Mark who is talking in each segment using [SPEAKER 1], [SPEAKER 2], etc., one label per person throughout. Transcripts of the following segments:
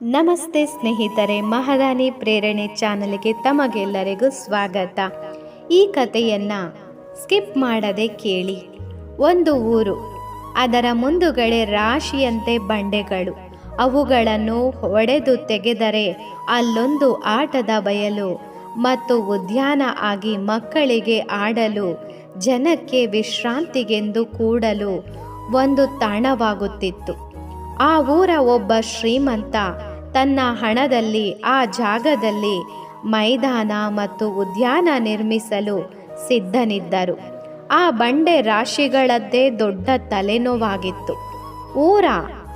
[SPEAKER 1] ನಮಸ್ತೆ ಸ್ನೇಹಿತರೆ, ಮಹಾರಾಣಿ ಪ್ರೇರಣೆ ಚಾನಲ್ಗೆ ತಮಗೆಲ್ಲರಿಗೂ ಸ್ವಾಗತ. ಈ ಕಥೆಯನ್ನು ಸ್ಕಿಪ್ ಮಾಡದೆ ಕೇಳಿ. ಒಂದು ಊರು, ಅದರ ಮುಂದುಗಡೆ ರಾಶಿಯಂತೆ ಬಂಡೆಗಳು. ಅವುಗಳನ್ನು ಒಡೆದು ತೆಗೆದರೆ ಅಲ್ಲೊಂದು ಆಟದ ಬಯಲು ಮತ್ತು ಉದ್ಯಾನ ಆಗಿ ಮಕ್ಕಳಿಗೆ ಆಡಲು, ಜನಕ್ಕೆ ವಿಶ್ರಾಂತಿಗೆಂದು ಕೂಡಲು ಒಂದು ತಾಣವಾಗುತ್ತಿತ್ತು. ಆ ಊರ ಒಬ್ಬ ಶ್ರೀಮಂತ ತನ್ನ ಹಣದಲ್ಲಿ, ಆ ಜಾಗದಲ್ಲಿ ಮೈದಾನ ಮತ್ತು ಉದ್ಯಾನ ನಿರ್ಮಿಸಲು ಸಿದ್ಧನಿದ್ದರು. ಆ ಬಂಡೆ ರಾಶಿಗಳದ್ದೇ ದೊಡ್ಡ ತಲೆನೋವಾಗಿತ್ತು. ಊರ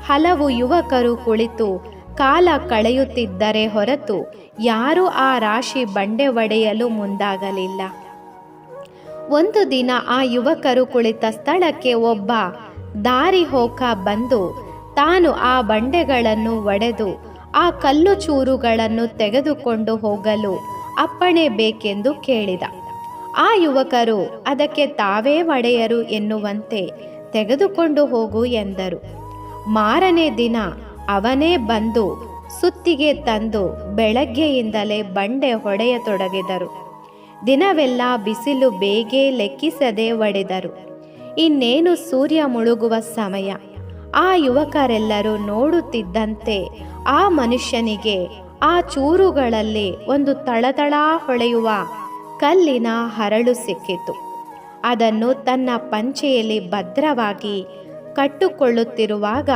[SPEAKER 1] ಹಲವು ಯುವಕರು ಕುಳಿತು ಕಾಲ ಕಳೆಯುತ್ತಿದ್ದರೆ ಹೊರತು ಯಾರೂ ಆ ರಾಶಿ ಬಂಡೆ ಒಡೆಯಲು ಮುಂದಾಗಲಿಲ್ಲ. ಒಂದು ದಿನ ಆ ಯುವಕರು ಕುಳಿತ ಸ್ಥಳಕ್ಕೆ ಒಬ್ಬ ದಾರಿ ಹೋಕ ಬಂದು ತಾನು ಆ ಬಂಡೆಗಳನ್ನು ಒಡೆದು ಆ ಕಲ್ಲು ಚೂರುಗಳನ್ನು ತೆಗೆದುಕೊಂಡು ಹೋಗಲು ಅಪ್ಪಣೆ ಬೇಕೆಂದು ಕೇಳಿದ. ಆ ಯುವಕರು ಅದಕ್ಕೆ ತಾವೇ ಒಡೆಯರು ಎನ್ನುವಂತೆ ತೆಗೆದುಕೊಂಡು ಹೋಗು ಎಂದರು. ಮಾರನೇ ದಿನ ಅವನೇ ಬಂದು ಸುತ್ತಿಗೆ ತಂದು ಬೆಳಗ್ಗೆಯಿಂದಲೇ ಬಂಡೆ ಹೊಡೆಯತೊಡಗಿದರು. ದಿನವೆಲ್ಲ ಬಿಸಿಲು ಬೇಗೆ ಲೆಕ್ಕಿಸದೆ ಒಡೆದರು. ಇನ್ನೇನು ಸೂರ್ಯ ಮುಳುಗುವ ಸಮಯ? ಆ ಯುವಕರೆಲ್ಲರೂ ನೋಡುತ್ತಿದ್ದಂತೆ ಆ ಮನುಷ್ಯನಿಗೆ ಆ ಚೂರುಗಳಲ್ಲಿ ಒಂದು ತಳತಳ ಹೊಳೆಯುವ ಕಲ್ಲಿನ ಹರಳು ಸಿಕ್ಕಿತು. ಅದನ್ನು ತನ್ನ ಪಂಚೆಯಲ್ಲಿ ಭದ್ರವಾಗಿ ಕಟ್ಟುಕೊಳ್ಳುತ್ತಿರುವಾಗ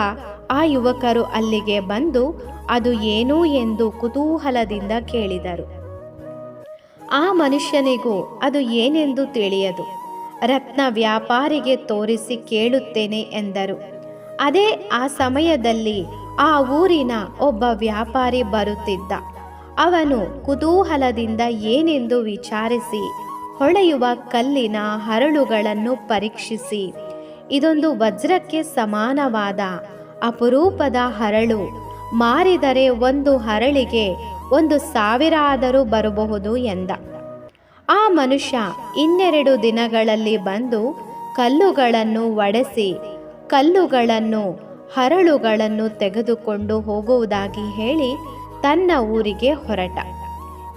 [SPEAKER 1] ಆ ಯುವಕರು ಅಲ್ಲಿಗೆ ಬಂದು, ಅದು ಏನು? ಎಂದು ಕುತೂಹಲದಿಂದ ಕೇಳಿದರು. ಆ ಮನುಷ್ಯನಿಗೂ ಅದು ಏನೆಂದು ತಿಳಿಯದು. ರತ್ನ ವ್ಯಾಪಾರಿಗೆ ತೋರಿಸಿ ಕೇಳುತ್ತೇನೆ ಎಂದರು. ಅದೇ ಆ ಸಮಯದಲ್ಲಿ ಆ ಊರಿನ ಒಬ್ಬ ವ್ಯಾಪಾರಿ ಬರುತ್ತಿದ್ದ. ಅವನು ಕುತೂಹಲದಿಂದ ಏನೆಂದು ವಿಚಾರಿಸಿ, ಹೊಳೆಯುವ ಕಲ್ಲಿನ ಹರಳುಗಳನ್ನು ಪರೀಕ್ಷಿಸಿ, ಇದೊಂದು ವಜ್ರಕ್ಕೆ ಸಮಾನವಾದ ಅಪರೂಪದ ಹರಳು, ಮಾರಿದರೆ ಒಂದು ಹರಳಿಗೆ ಒಂದು ಸಾವಿರ ಆದರೂ ಬರಬಹುದು ಎಂದ. ಆ ಮನುಷ್ಯ ಇನ್ನೆರಡು ದಿನಗಳಲ್ಲಿ ಬಂದು ಕಲ್ಲುಗಳನ್ನು ಒಡೆಸಿ ಕಲ್ಲುಗಳನ್ನು, ಹರಳುಗಳನ್ನು ತೆಗೆದುಕೊಂಡು ಹೋಗುವುದಾಗಿ ಹೇಳಿ ತನ್ನ ಊರಿಗೆ ಹೊರಟ.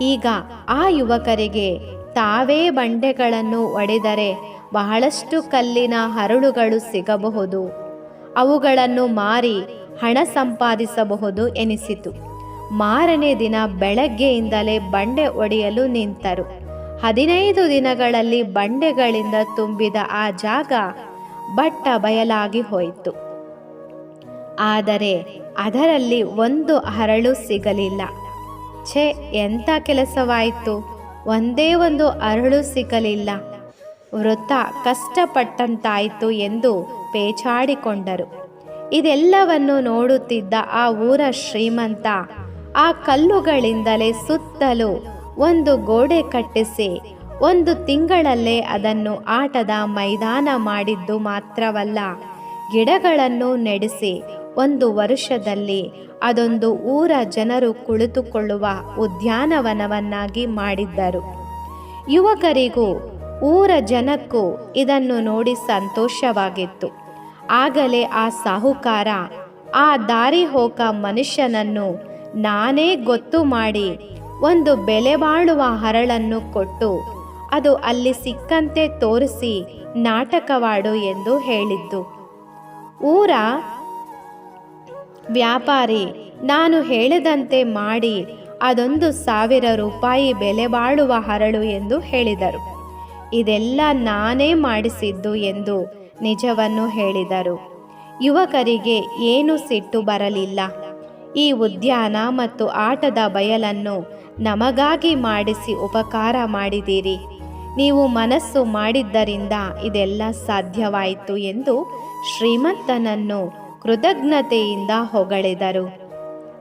[SPEAKER 1] ಈಗ ಆ ಯುವಕರಿಗೆ ತಾವೇ ಬಂಡೆಗಳನ್ನು ಒಡೆದರೆ ಬಹಳಷ್ಟು ಕಲ್ಲಿನ ಹರಳುಗಳು ಸಿಗಬಹುದು. ಅವುಗಳನ್ನು ಮಾರಿ ಹಣ ಸಂಪಾದಿಸಬಹುದು ಎನಿಸಿತು. ಮಾರನೇ ದಿನ ಬೆಳಗ್ಗೆಯಿಂದಲೇ ಬಂಡೆ ಒಡೆಯಲು ನಿಂತರು. ಹದಿನೈದು ದಿನಗಳಲ್ಲಿ ಬಂಡೆಗಳಿಂದ ತುಂಬಿದ ಆ ಜಾಗ ಬಟ್ಟ ಬಯಲಾಗಿ ಹೋಯಿತು. ಆದರೆ ಅದರಲ್ಲಿ ಒಂದು ಹರಳು ಸಿಗಲಿಲ್ಲ. ಛೆ, ಎಂಥ ಕೆಲಸವಾಯಿತು? ಒಂದೇ ಒಂದು ಅರಳು ಸಿಗಲಿಲ್ಲ. ವೃತ್ತ ಕಷ್ಟಪಟ್ಟಂತಾಯಿತು ಎಂದು ಪೇಚಾಡಿಕೊಂಡರು. ಇದೆಲ್ಲವನ್ನು ನೋಡುತ್ತಿದ್ದ ಆ ಊರ ಶ್ರೀಮಂತ ಆ ಕಲ್ಲುಗಳಿಂದಲೇ ಸುತ್ತಲೂ ಒಂದು ಗೋಡೆ ಕಟ್ಟಿಸಿ ಒಂದು ತಿಂಗಳಲ್ಲೇ ಅದನ್ನು ಆಟದ ಮೈದಾನ ಮಾಡಿದ್ದು ಮಾತ್ರವಲ್ಲ, ಗಿಡಗಳನ್ನು ನೆಡೆಸಿ ಒಂದು ವರ್ಷದಲ್ಲಿ ಅದೊಂದು ಊರ ಜನರು ಕುಳಿತುಕೊಳ್ಳುವ ಉದ್ಯಾನವನವನ್ನಾಗಿ ಮಾಡಿದ್ದರು. ಯುವಕರಿಗೂ, ಊರ ಜನಕ್ಕೂ ಇದನ್ನು ನೋಡಿ ಸಂತೋಷವಾಗಿತ್ತು. ಆಗಲೇ ಆ ಸಾಹುಕಾರ, ಆ ದಾರಿ ಹೋಕ ಮನುಷ್ಯನನ್ನು ನಾನೇ ಗೊತ್ತು ಮಾಡಿ ಒಂದು ಬೆಲೆ ಬಾಳುವ ಹರಳನ್ನು ಕೊಟ್ಟು ಅದು ಅಲ್ಲಿ ಸಿಕ್ಕಂತೆ ತೋರಿಸಿ ನಾಟಕವಾಡು ಎಂದು ಹೇಳಿದ್ದು. ಊರ ವ್ಯಾಪಾರಿ, ನಾನು ಹೇಳಿದಂತೆ ಮಾಡಿ, ಅದೊಂದು ಸಾವಿರ ರೂಪಾಯಿ ಬೆಲೆ ಬಾಳುವ ಹರಳು ಎಂದು ಹೇಳಿದರು. ಇದೆಲ್ಲ ನಾನೇ ಮಾಡಿಸಿದ್ದು ಎಂದು ನಿಜವನ್ನು ಹೇಳಿದರು. ಯುವಕರಿಗೆ ಏನು ಸಿಟ್ಟು ಬರಲಿಲ್ಲ. ಈ ಉದ್ಯಾನ ಮತ್ತು ಆಟದ ಬಯಲನ್ನು ನಮಗಾಗಿ ಮಾಡಿಸಿ ಉಪಕಾರ ಮಾಡಿದ್ದೀರಿ. ನೀವು ಮನಸ್ಸು ಮಾಡಿದ್ದರಿಂದ ಇದೆಲ್ಲ ಸಾಧ್ಯವಾಯಿತು ಎಂದು ಶ್ರೀಮಂತನನ್ನು ಕೃತಜ್ಞತೆಯಿಂದ ಹೊಗಳಿದರು.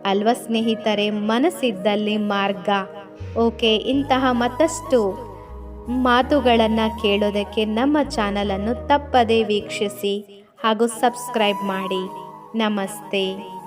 [SPEAKER 1] ಅಲ್ವ ಸ್ನೇಹಿತರೆ, ಮನಸ್ಸಿದ್ದಲ್ಲಿ ಮಾರ್ಗ. ಓಕೆ, ಇಂತಹ ಮತ್ತಷ್ಟು ಮಾತುಗಳನ್ನು ಕೇಳೋದಕ್ಕೆ ನಮ್ಮ ಚಾನಲನ್ನು ತಪ್ಪದೇ ವೀಕ್ಷಿಸಿ ಹಾಗೂ ಸಬ್ಸ್ಕ್ರೈಬ್ ಮಾಡಿ. ನಮಸ್ತೆ.